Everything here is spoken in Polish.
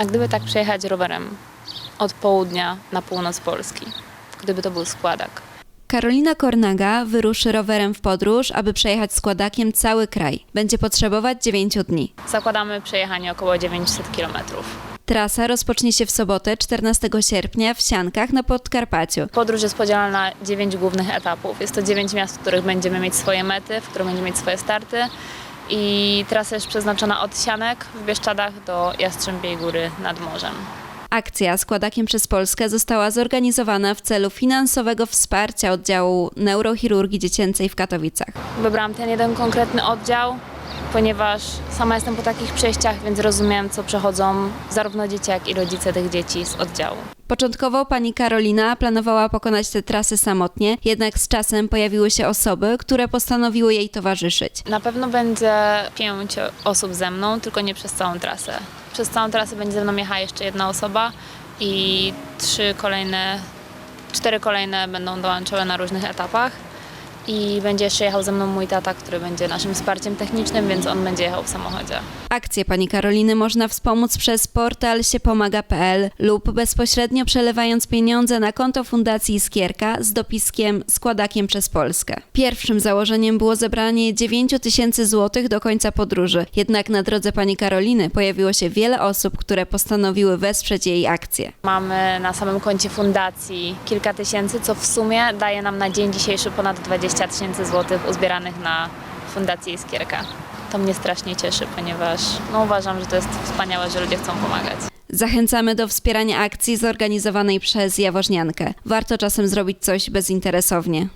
A gdyby tak przejechać rowerem od południa na północ Polski, gdyby to był składak, Karolina Kornaga wyruszy rowerem w podróż, aby przejechać składakiem cały kraj. Będzie potrzebować 9 dni. zakładamy przejechanie około 900 km. Trasa rozpocznie się w sobotę 14 sierpnia w Siankach na Podkarpaciu. Podróż jest podzielona na 9 głównych etapów. Jest to 9 miast, w których będziemy mieć swoje mety, w których będziemy mieć swoje starty. I trasa jest przeznaczona od Sianek w Bieszczadach do Jastrzębiej Góry nad morzem. Akcja składakiem przez Polskę została zorganizowana w celu finansowego wsparcia oddziału neurochirurgii dziecięcej w Katowicach. Wybrałam ten jeden konkretny oddział, ponieważ sama jestem po takich przejściach, więc rozumiem, co przechodzą zarówno dzieci, jak i rodzice tych dzieci z oddziału. Początkowo pani Karolina planowała pokonać tę trasę samotnie, jednak z czasem pojawiły się osoby, które postanowiły jej towarzyszyć. Na pewno będzie pięć osób ze mną, tylko nie przez całą trasę. Przez całą trasę będzie ze mną jechała jeszcze jedna osoba i trzy kolejne, cztery kolejne będą dołączały na różnych etapach. I będzie jeszcze jechał ze mną mój tata, który będzie naszym wsparciem technicznym, więc on będzie jechał w samochodzie. Akcję pani Karoliny można wspomóc przez portal siepomaga.pl lub bezpośrednio przelewając pieniądze na konto Fundacji Iskierka z dopiskiem składakiem przez Polskę. Pierwszym założeniem było zebranie 9 tysięcy złotych do końca podróży, jednak na drodze pani Karoliny pojawiło się wiele osób, które postanowiły wesprzeć jej akcję. Mamy na samym koncie fundacji kilka tysięcy, co w sumie daje nam na dzień dzisiejszy ponad 20 tysięcy złotych uzbieranych na Fundację Iskierka. To mnie strasznie cieszy, ponieważ no, uważam, że to jest wspaniałe, że ludzie chcą pomagać. Zachęcamy do wspierania akcji zorganizowanej przez Jaworzniankę. Warto czasem zrobić coś bezinteresownie.